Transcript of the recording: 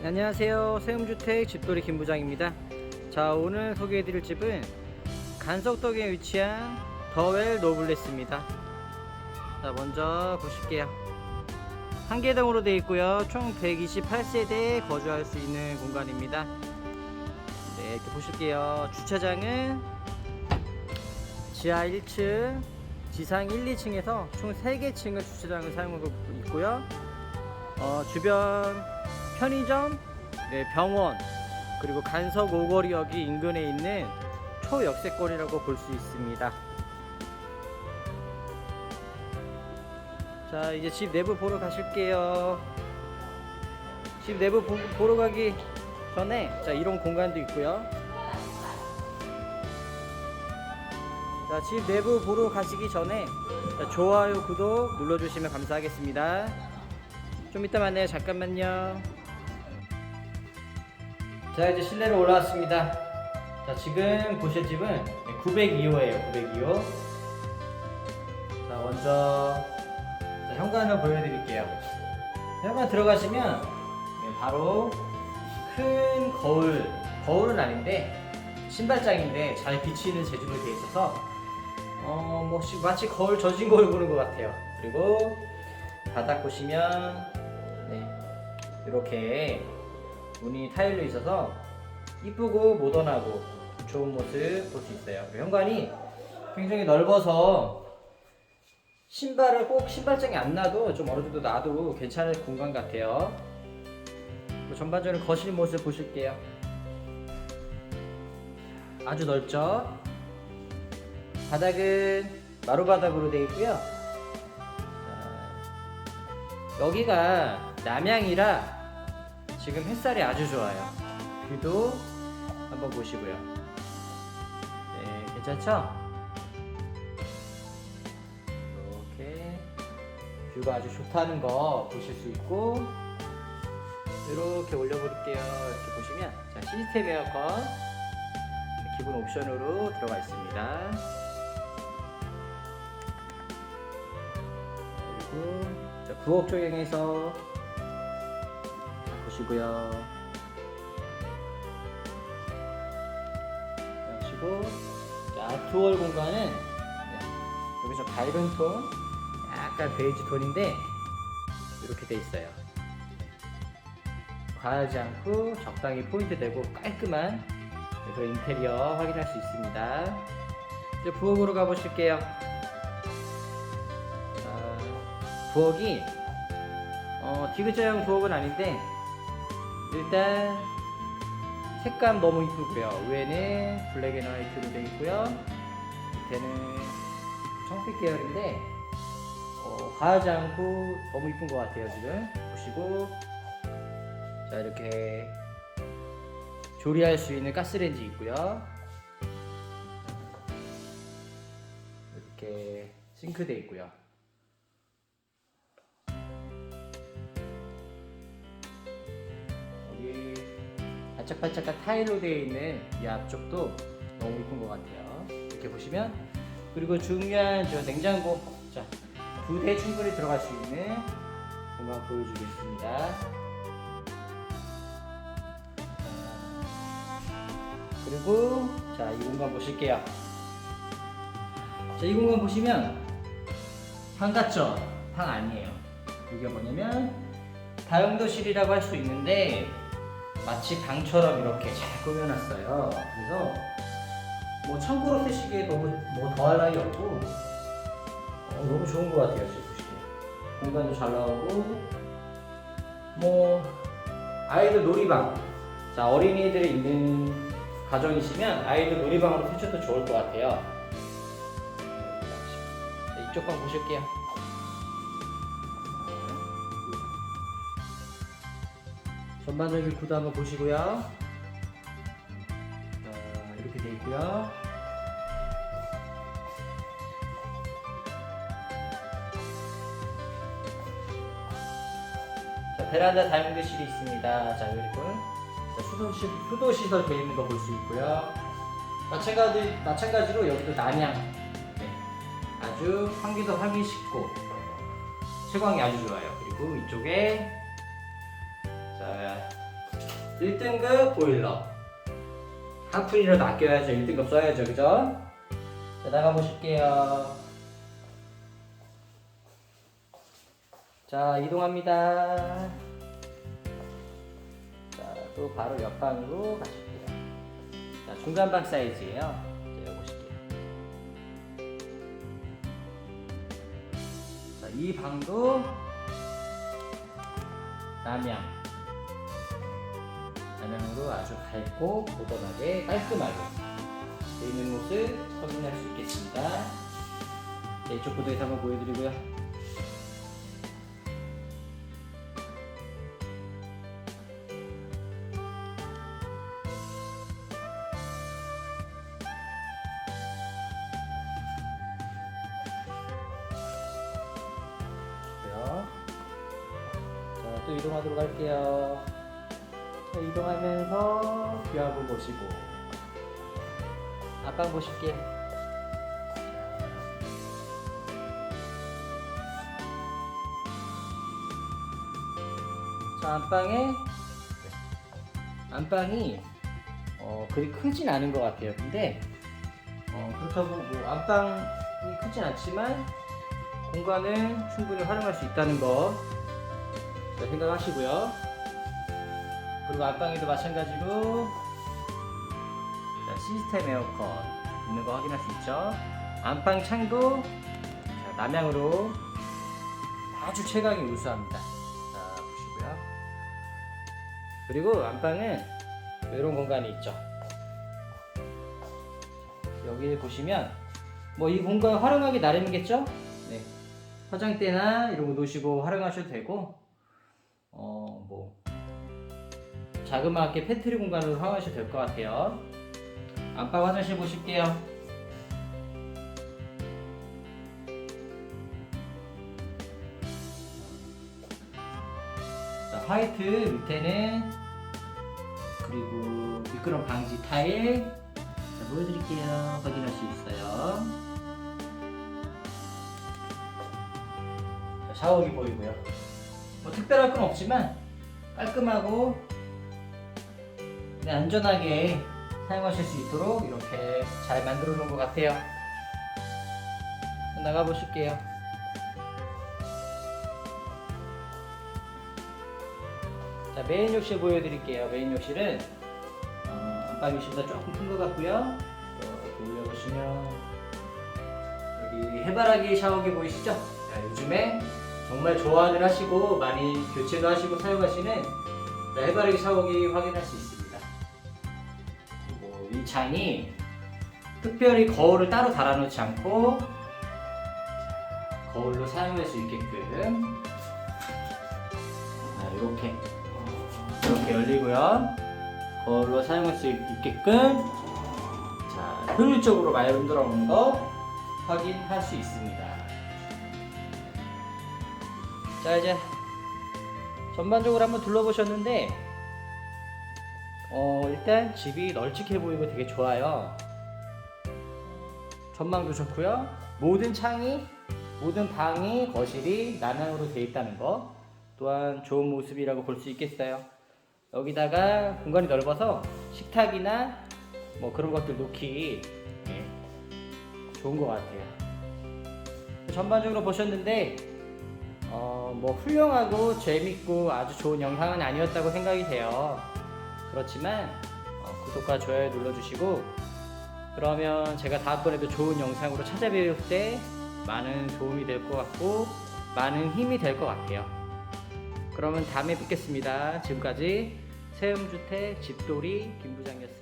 네, 안녕하세요. 세움주택 집돌이 김부장입니다. 자, 오늘 소개해드릴 집은 간석동에 위치한 더웰 노블레스입니다. 자, 먼저 보실게요. 한 개동으로 되어 있고요. 총 128세대에 거주할 수 있는 공간입니다. 네, 이렇게 보실게요. 주차장은 지하 1층, 지상 1, 2층에서 총 3개 층을 주차장을 사용하고 있고요. 어, 주변 편의점, 네, 병원, 그리고 간석 오거리역이 인근에 있는 초역세권이라고 볼 수 있습니다. 자, 이제 집 내부 보러 가실게요. 집 내부 보, 보러 가기 전에 자, 이런 공간도 있고요. 자, 집 내부 보러 가시기 전에 자, 좋아요, 구독 눌러주시면 감사하겠습니다. 좀 이따 만나요. 잠깐만요. 자, 이제 실내로 올라왔습니다. 자, 지금 보실 집은 902호예요. 902호. 자, 먼저 자, 현관을 보여드릴게요. 현관 들어가시면 네, 바로 큰 거울, 거울은 아닌데 신발장인데 잘 비치는 재질로 되어 있어서 어, 뭐 시- 마치 거울 젖은 거울 보는 것 같아요. 그리고 바닥 보시면 네, 이렇게 문이 타일로 있어서 이쁘고 모던하고 좋은 모습 볼 수 있어요. 현관이 굉장히 넓어서 신발을 꼭 신발장에 안 놔도 좀 어느 정도 놔도 괜찮을 공간 같아요. 전반적으로 거실 모습 보실게요. 아주 넓죠? 바닥은 마루바닥으로 되어 있고요. 자, 여기가 남향이라 지금 햇살이 아주 좋아요. 뷰도 한번 보시고요. 네, 괜찮죠? 이렇게 뷰가 아주 좋다는 거 보실 수 있고 이렇게 올려볼게요. 이렇게 보시면 자, 시스템 에어컨 기본 옵션으로 들어가 있습니다. 그리고 자, 부엌 조경에서 자, 보시고요. 그리고 자, 아트월 공간은 네, 여기서 밝은 톤, 약간 베이지 톤인데 이렇게 돼 있어요. 과하지 않고 적당히 포인트 되고 깔끔한 그래서 인테리어 확인할 수 있습니다. 이제 부엌으로 가보실게요. 자, 부엌이 어, 디귿자형 부엌은 아닌데 일단 색감 너무 이쁘고요. 위에는 블랙 앤 화이트로 되어 있고요. 밑에는 청색 계열인데 어, 과하지 않고 너무 이쁜 것 같아요. 지금 보시고 자 이렇게 조리할 수 있는 가스레인지 있고요. 이렇게 싱크대 있고요. 반짝반짝한 타일로 되어 있는 이 앞쪽도 너무 이쁜 것 같아요. 이렇게 보시면 그리고 중요한 저 냉장고 자 두 대 충분히 들어갈 수 있는 공간 보여주겠습니다. 그리고 자 이 공간 보실게요. 자 이 공간 보시면 방 같죠? 방 아니에요. 이게 뭐냐면 다용도실이라고 할 수 있는데 마치 방처럼 이렇게 잘 꾸며놨어요. 그래서 뭐 창고로 쓰시기에 너무 뭐 더할 나위 없고 어, 너무 좋은 것 같아요. 지금 보시기에 공간도 잘 나오고 뭐 아이들 놀이방 자 어린이들이 있는 가정이시면 아이들 놀이방으로 설치도 좋을 것 같아요. 자, 이쪽 방 보실게요. 전반적인 구도 한번 보시고요. 자, 이렇게 돼 있고요. 자, 베란다 다용도실이 있습니다. 자, 그리고 자, 수도실, 수도 시설 되어 있는 거 볼 수 있고요. 마찬가지, 마찬가지로 여기도 남향. 네. 아주 환기도 하기 쉽고 채광이 아주 좋아요. 그리고 이쪽에 자 1등급 보일러. 한 푼이라도 아껴야죠. 1등급 써야죠. 그죠? 자, 나가 보실게요. 자, 이동합니다. 자, 또 바로 옆방으로 가실게요. 자, 중간방 사이즈예요. 자, 보실게요. 자, 이 방도 남양. 남양으로 아주 밝고 모던하게 깔끔하게 되어 있는 모습 확인할 수 있겠습니다. 네, 이쪽 구도에서 한번 보여드리고요. 또 이동하도록 할게요. 자, 이동하면서 귀하고 보시고 앞방 보실게요. 자, 안방에 안방이 어, 그리 크진 않은 것 같아요. 근데 어, 그렇다고 뭐 안방이 크진 않지만 공간을 충분히 활용할 수 있다는 거 자, 생각하시고요. 그리고 안방에도 마찬가지로 자, 시스템 에어컨 있는 거 확인할 수 있죠. 안방 창도 자, 남향으로 아주 채광이 우수합니다. 자, 보시고요. 그리고 안방은 이런 공간이 있죠. 여기 보시면 뭐 이 공간 활용하기 나름이겠죠? 네. 화장대나 이런 거 놓으시고 활용하셔도 되고 어뭐 자그마하게 팬트리 공간으로 활용하셔도 될 것 같아요. 안방 화장실 보실게요. 자, 화이트 밑에는 그리고 미끄럼 방지 타일 자, 보여드릴게요. 확인할 수 있어요. 자, 샤워기 보이고요. 뭐 특별할 건 없지만 깔끔하고 네, 안전하게 사용하실 수 있도록 이렇게 잘 만들어 놓은 것 같아요. 나가 보실게요. 자 메인 욕실 보여드릴게요. 메인 욕실은 어, 안방 욕실보다 조금 큰 것 같고요. 또 이렇게 올려보시면 여기 해바라기 샤워기 보이시죠? 자, 요즘에 정말 좋아들 하시고 많이 교체도 하시고 사용하시는 자, 해바라기 샤워기 확인할 수 있습니다. 그리고 이 창이 특별히 거울을 따로 달아놓지 않고 자, 거울로 사용할 수 있게끔 자, 이렇게 이렇게 열리고요. 거울로 사용할 수 있게끔 자 효율적으로 만들어 놓은 거 확인할 수 있습니다. 자 이제 전반적으로 한번 둘러보셨는데 어 일단 집이 널찍해 보이고 되게 좋아요. 전망도 좋고요. 모든 창이 모든 방이 거실이 남향으로 되어 있다는 거 또한 좋은 모습이라고 볼 수 있겠어요. 여기다가 공간이 넓어서 식탁이나 뭐 그런 것들 놓기 예, 좋은 것 같아요. 전반적으로 보셨는데 어, 뭐 훌륭하고 재밌고 아주 좋은 영상은 아니었다고 생각이 돼요. 그렇지만 어, 구독과 좋아요 눌러주시고 그러면 제가 다음번에도 좋은 영상으로 찾아뵐 때 많은 도움이 될 것 같고 많은 힘이 될 것 같아요. 그러면 다음에 뵙겠습니다. 지금까지 세음주택 집돌이 김부장이었습니다.